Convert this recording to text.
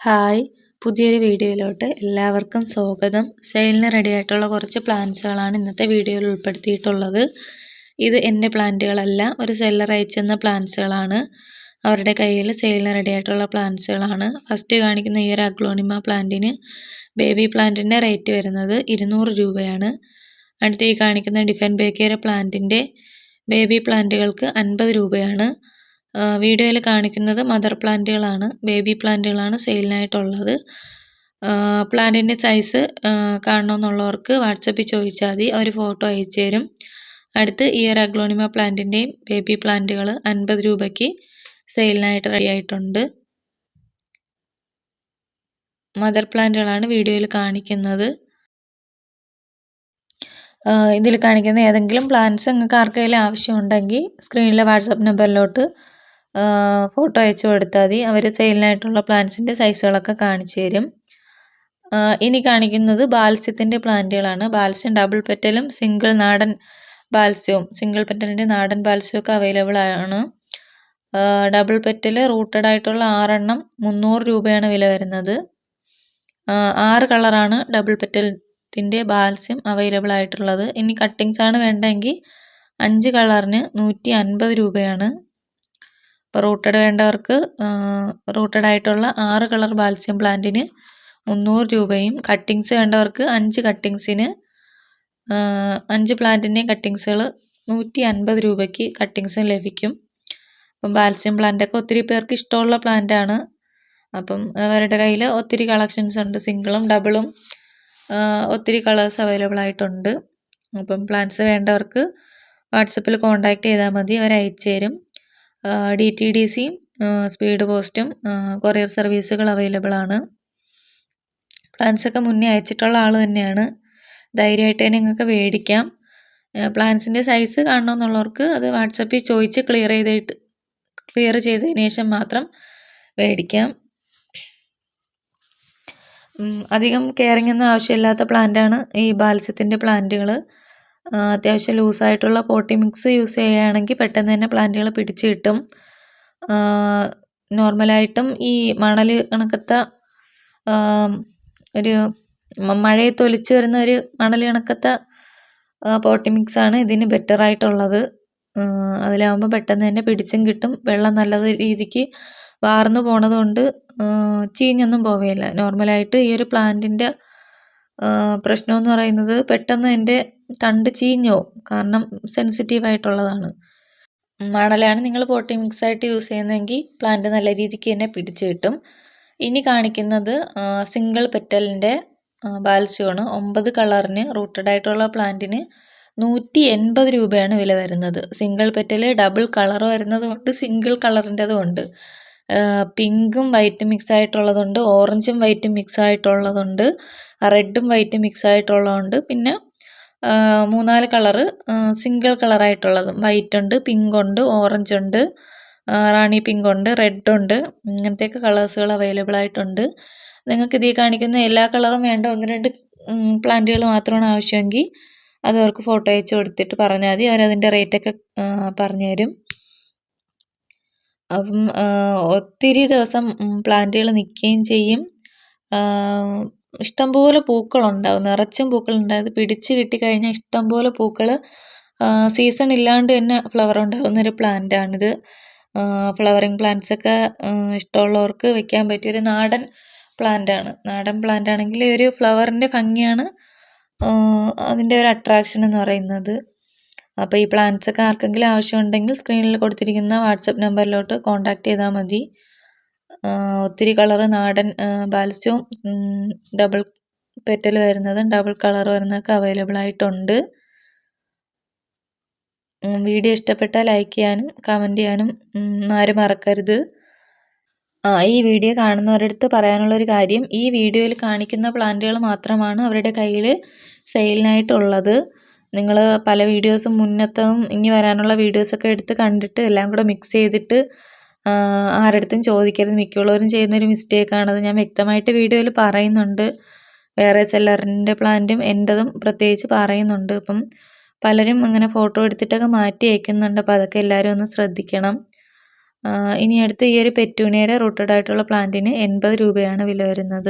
Hi. പുതിയൊരു വീഡിയോയിലോട്ട് എല്ലാവർക്കും സ്വാഗതം. സെയിലിന് റെഡി ആയിട്ടുള്ള കുറച്ച് പ്ലാന്റ്സുകളാണ് ഇന്നത്തെ വീഡിയോയിൽ ഉൾപ്പെടുത്തിയിട്ടുള്ളത്. ഇത് എന്റെ പ്ലാന്റുകളല്ല ഒരു സെല്ലർ അയച്ചെന്ന പ്ലാന്റ്സുകളാണ് അവരുടെ കയ്യിൽ സെയിലിന് റെഡി ആയിട്ടുള്ള പ്ലാന്റ്സുകളാണ് ഫസ്റ്റ് കാണിക്കുന്ന ഈ ഒരു അഗ്ലോണിമ പ്ലാന്റിന് ബേബി പ്ലാന്റിന്റെ റേറ്റ് വരുന്നത് ഇരുന്നൂറ് രൂപയാണ്. അടുത്ത് ഈ കാണിക്കുന്ന ഡിഫൻ ബേക്കേര പ്ലാന്റിന്റെ ബേബി പ്ലാന്റുകൾക്ക് അൻപത് രൂപയാണ്. വീഡിയോയിൽ കാണിക്കുന്നത് മദർ പ്ലാന്റുകളാണ് ബേബി പ്ലാന്റുകളാണ് സെയിലിനായിട്ടുള്ളത്. പ്ലാന്റിന്റെ സൈസ് കാണണമെന്നുള്ളവർക്ക് വാട്സപ്പിൽ ചോദിച്ചാൽ മതി. അവർ ഫോട്ടോ അയച്ചു തരും. അടുത്ത് ഒരു അഗ്ലോണിമ പ്ലാന്റിന്റെയും ബേബി പ്ലാന്റുകൾ അൻപത് രൂപയ്ക്ക് സെയിലിനായിട്ട് റെഡി ആയിട്ടുണ്ട്. മദർ പ്ലാന്റുകളാണ് വീഡിയോയിൽ കാണിക്കുന്നത്. ഇതിൽ കാണിക്കുന്ന ഏതെങ്കിലും പ്ലാന്റ്സ് നിങ്ങൾക്ക് ആർക്കെങ്കിലും ആവശ്യമുണ്ടെങ്കിൽ സ്ക്രീനിലെ വാട്സപ്പ് നമ്പറിലോട്ട് ഫോട്ടോ അയച്ചു കൊടുത്താൽ മതി. അവർ സെയിലിനായിട്ടുള്ള പ്ലാന്റ്സിന്റെ സൈസുകളൊക്കെ കാണിച്ചു തരും. ഇനി കാണിക്കുന്നത് ബാൽസ്യത്തിന്റെ പ്ലാന്റുകളാണ്. ബാൽസ്യം ഡബിൾ പെറ്റലും സിംഗിൾ നാടൻ ബാൽസ്യവും സിംഗിൾ പെറ്റലിന്റെ നാടൻ ബാൽസ്യവും ഒക്കെ അവൈലബിൾ ആണ്. ഡബിൾ പെറ്റൽ റൂട്ടഡ് ആയിട്ടുള്ള ആറെണ്ണം മുന്നൂറ് രൂപയാണ് വില വരുന്നത്. ആറ് കളറാണ് ഡബിൾ പെറ്റലത്തിന്റെ ബാൽസ്യം അവൈലബിൾ ആയിട്ടുള്ളത്. ഇനി കട്ടിങ്സ് ആണ് വേണ്ടതെങ്കിൽ അഞ്ച് കളറിന് നൂറ്റി അൻപത് രൂപയാണ്. അപ്പോൾ റൂട്ടഡ് വേണ്ടവർക്ക് റൂട്ടഡ് ആയിട്ടുള്ള ആറ് കളർ ബാൽസ്യം പ്ലാന്റിന് മുന്നൂറ് രൂപയും കട്ടിങ്സ് വേണ്ടവർക്ക് അഞ്ച് കട്ടിങ്സിന് അഞ്ച് പ്ലാന്റിന്റെയും കട്ടിങ്സുകൾ നൂറ്റി അൻപത് രൂപയ്ക്ക് കട്ടിങ്സും ലഭിക്കും. അപ്പം ബാൽസ്യം പ്ലാന്റൊക്കെ ഒത്തിരി പേർക്ക് ഇഷ്ടമുള്ള പ്ലാന്റാണ്. അപ്പം അവരുടെ കയ്യിൽ ഒത്തിരി കളക്ഷൻസ് ഉണ്ട്. സിംഗിളും ഡബിളും ഒത്തിരി കളേഴ്സ് അവൈലബിൾ ആയിട്ടുണ്ട്. അപ്പം പ്ലാന്റ്സ് വേണ്ടവർക്ക് വാട്സപ്പിൽ കോൺടാക്റ്റ് ചെയ്താൽ മതി. അവർ അയച്ചു തരും ഡി ടി ഡി സിയും സ്പീഡ് പോസ്റ്റും കൊറിയർ സർവീസുകൾ അവൈലബിൾ ആണ്. പ്ലാൻസൊക്കെ മുന്നേ അയച്ചിട്ടുള്ള ആൾ തന്നെയാണ്. ധൈര്യമായിട്ട് നിങ്ങൾക്ക് മേടിക്കാം. പ്ലാൻസിന്റെ സൈസ് കാണണമെന്നുള്ളവർക്ക് അത് വാട്സപ്പിൽ ചോദിച്ച് ക്ലിയർ ചെയ്തിട്ട് ക്ലിയർ ചെയ്തതിന് ശേഷം മാത്രം മേടിക്കാം. അധികം കെയറിംഗ് ഒന്നും ആവശ്യമില്ലാത്ത പ്ലാന്റാണ് ഈ ബാൽസ്യത്തിന്റെ പ്ലാന്റുകൾ അത്യാവശ്യം ലൂസായിട്ടുള്ള പോട്ടി മിക്സ് യൂസ് ചെയ്യുകയാണെങ്കിൽ പെട്ടെന്ന് തന്നെ പ്ലാന്റുകൾ പിടിച്ച് കിട്ടും. നോർമലായിട്ടും ഈ മണൽ കണക്കത്തെ ഒരു മഴയെ തൊലിച്ച് വരുന്ന ഒരു മണൽ കണക്കത്തെ പോട്ടി മിക്സാണ് ഇതിന് ബെറ്റർ ആയിട്ടുള്ളത്. അതിലാവുമ്പോൾ പെട്ടെന്ന് തന്നെ പിടിച്ചും കിട്ടും. വെള്ളം നല്ല രീതിക്ക് വാർന്നു പോണതുകൊണ്ട് ചീഞ്ഞൊന്നും പോവുകയില്ല നോർമലായിട്ട് ഈ ഒരു പ്ലാന്റിന്റെ പ്രശ്നമെന്ന് പറയുന്നത് പെട്ടെന്ന് എന്റെ തണ്ട് ചീഞ്ഞു കാരണം സെൻസിറ്റീവ് ആയിട്ടുള്ളതാണ്. മണലാണ് നിങ്ങൾ പോട്ടി മിക്സ് ആയിട്ട് യൂസ് ചെയ്യുന്നതെങ്കിൽ പ്ലാന്റ് നല്ല രീതിക്ക് തന്നെ പിടിച്ചു കിട്ടും. ഇനി കാണിക്കുന്നത് സിംഗിൾ പെറ്റലിന്റെ ബാൽസ്യമാണ്. ഒമ്പത് കളറിന് റൂട്ടഡ് ആയിട്ടുള്ള പ്ലാന്റിന് നൂറ്റി എൺപത് രൂപയാണ് വില വരുന്നത്. സിംഗിൾ പെറ്റൽ ഡബിൾ കളർ വരുന്നതുകൊണ്ട് സിംഗിൾ കളറിന്റെതും ഉണ്ട്. പിങ്കും വൈറ്റും മിക്സ് ആയിട്ടുള്ളതുണ്ട് ഓറഞ്ചും വൈറ്റും മിക്സ് ആയിട്ടുള്ളതുണ്ട് റെഡും വൈറ്റും മിക്സ് ആയിട്ടുള്ളതുണ്ട് പിന്നെ മൂന്നാൽ കളറ് സിംഗിൾ കളറായിട്ടുള്ളതും. വൈറ്റ് ഉണ്ട് പിങ്ക് ഉണ്ട് ഓറഞ്ച് ഉണ്ട് റാണി പിങ്ക് ഉണ്ട് റെഡ് ഉണ്ട് ഇങ്ങനത്തെയൊക്കെ കളേഴ്സുകൾ അവൈലബിൾ ആയിട്ടുണ്ട് നിങ്ങൾക്ക് ഇതിൽ കാണിക്കുന്ന എല്ലാ കളറും വേണ്ട ഒന്ന് രണ്ട് പ്ലാന്റുകൾ മാത്രമാണ് ആവശ്യമെങ്കിൽ അത് അവർക്ക് ഫോട്ടോ അയച്ച് കൊടുത്തിട്ട് പറഞ്ഞാൽ മതി. അവരതിന്റെ റേറ്റൊക്കെ പറഞ്ഞു തരും അപ്പം ഒത്തിരി ദിവസം പ്ലാന്റുകൾ നിൽക്കുകയും ചെയ്യും. ഇഷ്ടംപോലെ പൂക്കളുണ്ടാവും നിറച്ചും പൂക്കളുണ്ടാവും അത് പിടിച്ച് കിട്ടിക്കഴിഞ്ഞാൽ ഇഷ്ടംപോലെ പൂക്കൾ സീസൺ ഇല്ലാണ്ട് തന്നെ ഫ്ലവർ ഉണ്ടാകുന്നൊരു പ്ലാന്റാണിത് ഫ്ലവറിങ് പ്ലാന്റ്സൊക്കെ ഇഷ്ടമുള്ളവർക്ക് വെക്കാൻ പറ്റിയൊരു നാടൻ പ്ലാന്റാണ് നാടൻ പ്ലാന്റ് ആണെങ്കിൽ ഒരു ഫ്ലവറിന്റെ ഭംഗിയാണ് അതിന്റെ ഒരു അട്രാക്ഷൻ എന്ന് പറയുന്നത്. അപ്പോൾ ഈ പ്ലാൻസ് ഒക്കെ ആർക്കെങ്കിലും ആവശ്യമുണ്ടെങ്കിൽ സ്ക്രീനിൽ കൊടുത്തിരിക്കുന്ന വാട്സപ്പ് നമ്പറിലോട്ട് കോൺടാക്ട് ചെയ്താൽ മതി. ഒത്തിരി കളറ് നാടൻ ബാൽസ്യവും ഡബിൾ പെറ്റൽ വരുന്നതും ഡബിൾ കളർ വരുന്നതൊക്കെ അവൈലബിൾ ആയിട്ടുണ്ട്. വീഡിയോ ഇഷ്ടപ്പെട്ടാൽ ലൈക്ക് ചെയ്യാനും കമന്റ് ചെയ്യാനും ആരും മറക്കരുത്. ആ ഈ വീഡിയോ കാണുന്നവരടുത്ത് പറയാനുള്ളൊരു കാര്യം ഈ വീഡിയോയിൽ കാണിക്കുന്ന പ്ലാന്റുകൾ മാത്രമാണ് അവരുടെ കയ്യിൽ സെയിലിനായിട്ടുള്ളത് നിങ്ങൾ പല വീഡിയോസും മുന്നത്തതും ഇനി വരാനുള്ള വീഡിയോസൊക്കെ എടുത്ത് കണ്ടിട്ട് എല്ലാം കൂടെ മിക്സ് ചെയ്തിട്ട് ആരടുത്തും ചോദിക്കരുത്. മിക്കുള്ളവരും ചെയ്യുന്നൊരു മിസ്റ്റേക്കാണത് ഞാൻ വ്യക്തമായിട്ട് വീഡിയോയിൽ പറയുന്നുണ്ട്. വേറെ സെല്ലറിന്റെ പ്ലാന്റും എന്റെതും പ്രത്യേകിച്ച് പറയുന്നുണ്ട്. അപ്പം പലരും അങ്ങനെ ഫോട്ടോ എടുത്തിട്ടൊക്കെ മാറ്റി അയക്കുന്നുണ്ട് അപ്പോൾ അതൊക്കെ എല്ലാവരും ഒന്ന് ശ്രദ്ധിക്കണം. ഇനി അടുത്ത് ഈ ഒരു പെറ്റൂണിയയുടെ റൂട്ടഡ് ആയിട്ടുള്ള പ്ലാന്റിന് എൺപത് രൂപയാണ് വില വരുന്നത്.